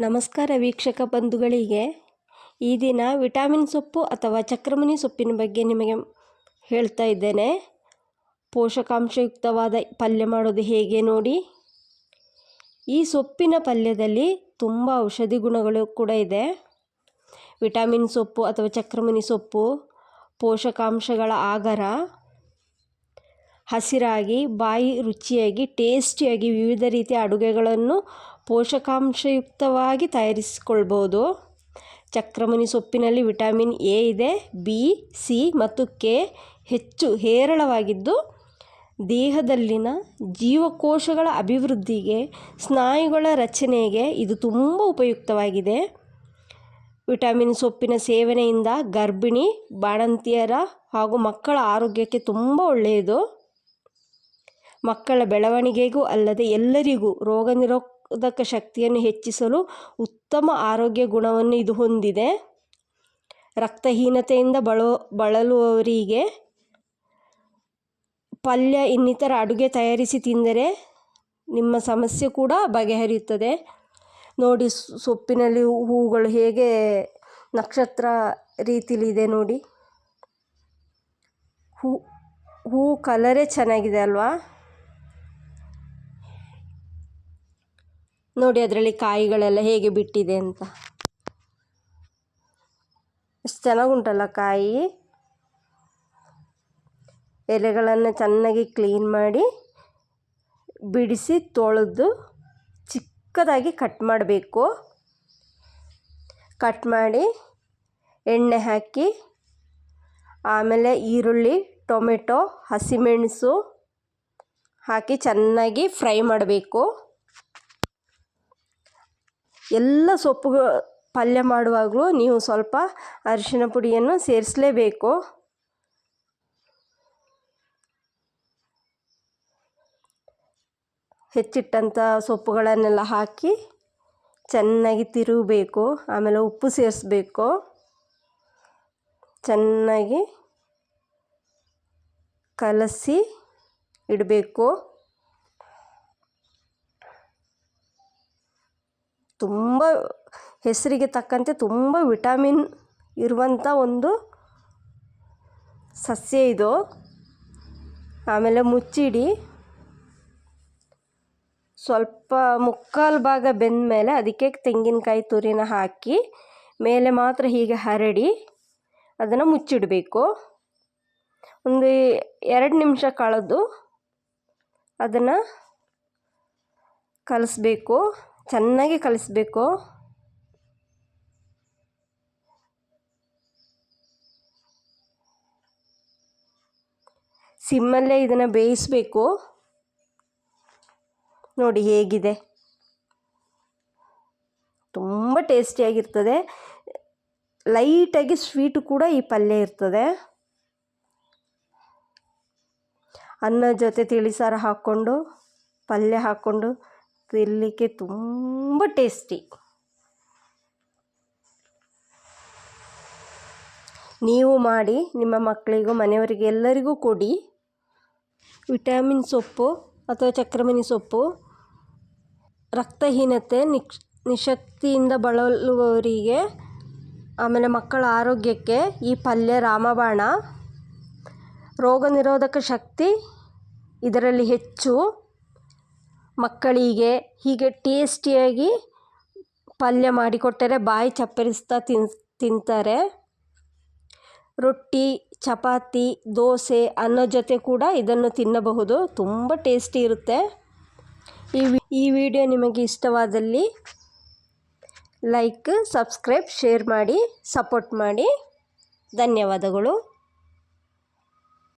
ನಮಸ್ಕಾರ ವೀಕ್ಷಕ ಬಂಧುಗಳಿಗೆ. ಈ ದಿನ ವಿಟಾಮಿನ್ ಸೊಪ್ಪು ಅಥವಾ ಚಕ್ರಮುನಿ ಸೊಪ್ಪಿನ ಬಗ್ಗೆ ನಿಮಗೆ ಹೇಳ್ತಾ ಇದ್ದೇನೆ. ಪೋಷಕಾಂಶಯುಕ್ತವಾದ ಪಲ್ಯ ಮಾಡೋದು ಹೇಗೆ ನೋಡಿ. ಈ ಸೊಪ್ಪಿನ ಪಲ್ಯದಲ್ಲಿ ತುಂಬ ಔಷಧಿ ಗುಣಗಳು ಕೂಡ ಇದೆ. ವಿಟಾಮಿನ್ ಸೊಪ್ಪು ಅಥವಾ ಚಕ್ರಮುನಿ ಸೊಪ್ಪು ಪೋಷಕಾಂಶಗಳ ಆಗರ ಹಸಿರಾಗಿ, ಬಾಯಿ ರುಚಿಯಾಗಿ, ಟೇಸ್ಟಿಯಾಗಿ ವಿವಿಧ ರೀತಿಯ ಅಡುಗೆಗಳನ್ನು ಪೋಷಕಾಂಶಯುಕ್ತವಾಗಿ ತಯಾರಿಸಿಕೊಳ್ಬೋದು. ಚಕ್ರಮುನಿ ಸೊಪ್ಪಿನಲ್ಲಿ ವಿಟಮಿನ್ ಎ ಇದೆ, ಬಿ, ಸಿ ಮತ್ತು ಕೆ ಹೆಚ್ಚು ಹೇರಳವಾಗಿದ್ದು, ದೇಹದಲ್ಲಿನ ಜೀವಕೋಶಗಳ ಅಭಿವೃದ್ಧಿಗೆ, ಸ್ನಾಯುಗಳ ರಚನೆಗೆ ಇದು ತುಂಬ ಉಪಯುಕ್ತವಾಗಿದೆ. ವಿಟಮಿನ್ ಸೊಪ್ಪಿನ ಸೇವನೆಯಿಂದ ಗರ್ಭಿಣಿ, ಬಾಣಂತಿಯರ ಹಾಗೂ ಮಕ್ಕಳ ಆರೋಗ್ಯಕ್ಕೆ ತುಂಬ ಒಳ್ಳೆಯದು. ಮಕ್ಕಳ ಬೆಳವಣಿಗೆಗೂ ಅಲ್ಲದೆ ಎಲ್ಲರಿಗೂ ರೋಗ ನಿರೋಧಕ ಶಕ್ತಿಯನ್ನು ಹೆಚ್ಚಿಸಲು ಉತ್ತಮ ಆರೋಗ್ಯ ಗುಣವನ್ನು ಇದು ಹೊಂದಿದೆ. ರಕ್ತಹೀನತೆಯಿಂದ ಬಳೋ, ಬಳಲುವವರಿಗೆ ಪಲ್ಯ, ಇನ್ನಿತರ ಅಡುಗೆ ತಯಾರಿಸಿ ತಿಂದರೆ ನಿಮ್ಮ ಸಮಸ್ಯೆ ಕೂಡ ಬಗೆಹರಿಯುತ್ತದೆ. ನೋಡಿ, ಸೊಪ್ಪಿನಲ್ಲಿ ಹೂಗಳು ಹೇಗೆ ನಕ್ಷತ್ರ ರೀತಿಲಿದೆ ನೋಡಿ. ಹೂ ಹೂ ಕಲರೇ ಚೆನ್ನಾಗಿದೆ ಅಲ್ವಾ? ನೋಡಿ ಅದರಲ್ಲಿ ಕಾಯಿಗಳೆಲ್ಲ ಹೇಗೆ ಬಿಟ್ಟಿದೆ ಅಂತ. ಎಷ್ಟು ಚೆನ್ನಾಗುಂಟಲ್ಲ ಕಾಯಿ? ಎಲೆಗಳನ್ನು ಚೆನ್ನಾಗಿ ಕ್ಲೀನ್ ಮಾಡಿ ಬಿಡಿಸಿ ತೊಳೆದು ಚಿಕ್ಕದಾಗಿ ಕಟ್ ಮಾಡಬೇಕು. ಕಟ್ ಮಾಡಿ ಎಣ್ಣೆ ಹಾಕಿ ಆಮೇಲೆ ಈರುಳ್ಳಿ, ಟೊಮೆಟೊ, ಹಸಿಮೆಣಸು ಹಾಕಿ ಚೆನ್ನಾಗಿ ಫ್ರೈ ಮಾಡಬೇಕು. ಎಲ್ಲ ಸೊಪ್ಪು ಪಲ್ಯ ಮಾಡುವಾಗಲೂ ನೀವು ಸ್ವಲ್ಪ ಅರಿಶಿನ ಪುಡಿಯನ್ನು ಸೇರಿಸಲೇಬೇಕು. ಹೆಚ್ಚಿಟ್ಟಂಥ ಸೊಪ್ಪುಗಳನ್ನೆಲ್ಲ ಹಾಕಿ ಚೆನ್ನಾಗಿ ತಿರುಗಬೇಕು, ಆಮೇಲೆ ಉಪ್ಪು ಸೇರಿಸ್ಬೇಕು. ಚೆನ್ನಾಗಿ ಕಲಸಿ ಇಡಬೇಕು. ತುಂಬ ಹೆಸರಿಗೆ ತಕ್ಕಂತೆ ತುಂಬ ವಿಟಮಿನ್ ಇರುವಂಥ ಒಂದು ಸಸ್ಯ ಇದು. ಆಮೇಲೆ ಮುಚ್ಚಿಡಿ. ಸ್ವಲ್ಪ ಮುಕ್ಕಾಲು ಭಾಗ ಬೆಂದ ಮೇಲೆ ಅದಕ್ಕೆ ತೆಂಗಿನಕಾಯಿ ತುರಿನ ಹಾಕಿ ಮೇಲೆ ಮಾತ್ರ ಹೀಗೆ ಹರಡಿ ಅದನ್ನು ಮುಚ್ಚಿಡಬೇಕು. ಒಂದು ಎರಡು ನಿಮಿಷ ಕಳೆದು ಅದನ್ನು ಕಲಿಸ್ಬೇಕು. ಚೆನ್ನಾಗಿ ಕಲಿಸ್ಬೇಕು. ಸಿಮ್ಮಲ್ಲೇ ಇದನ್ನು ಬೇಯಿಸಬೇಕು. ನೋಡಿ ಹೇಗಿದೆ. ತುಂಬ ಟೇಸ್ಟಿಯಾಗಿರ್ತದೆ. ಲೈಟಾಗಿ ಸ್ವೀಟು ಕೂಡ ಈ ಪಲ್ಯ ಇರ್ತದೆ. ಅನ್ನ ಜೊತೆ ತಿಳಿಸಾರು ಹಾಕ್ಕೊಂಡು, ಪಲ್ಯ ಹಾಕ್ಕೊಂಡು ತಿನ್ನಲಿಕ್ಕೆ ತುಂಬ ಟೇಸ್ಟಿ. ನೀವು ಮಾಡಿ ನಿಮ್ಮ ಮಕ್ಕಳಿಗೂ ಮನೆಯವರಿಗೆ ಎಲ್ಲರಿಗೂ ಕೊಡಿ. ವಿಟಮಿನ್ ಸೊಪ್ಪು ಅಥವಾ ಚಕ್ರಮಣಿ ಸೊಪ್ಪು. ರಕ್ತಹೀನತೆ ನಿಕ್ಷ ನಿಶಕ್ತಿಯಿಂದ ಬಳಲುವವರಿಗೆ, ಆಮೇಲೆ ಮಕ್ಕಳ ಆರೋಗ್ಯಕ್ಕೆ ಈ ಪಲ್ಯ ರಾಮಬಾಣ. ರೋಗ ನಿರೋಧಕ ಶಕ್ತಿ ಇದರಲ್ಲಿ ಹೆಚ್ಚು. ಮಕ್ಕಳಿಗೆ ಹೀಗೆ ಟೇಸ್ಟಿಯಾಗಿ ಪಲ್ಯ ಮಾಡಿಕೊಟ್ಟರೆ ಬಾಯಿ ಚಪ್ಪರಿಸ್ತಾ ತಿನ್, ತಿಂತಾರೆ. ರೊಟ್ಟಿ, ಚಪಾತಿ, ದೋಸೆ ಅನ್ನದ ಜೊತೆ ಕೂಡ ಇದನ್ನು ತಿನ್ನಬಹುದು. ತುಂಬ ಟೇಸ್ಟಿ ಇರುತ್ತೆ. ಈ ಈ ವಿಡಿಯೋ ನಿಮಗೆ ಇಷ್ಟವಾದಲ್ಲಿ ಲೈಕ್, ಸಬ್ಸ್ಕ್ರೈಬ್, ಶೇರ್ ಮಾಡಿ, ಸಪೋರ್ಟ್ ಮಾಡಿ. ಧನ್ಯವಾದಗಳು.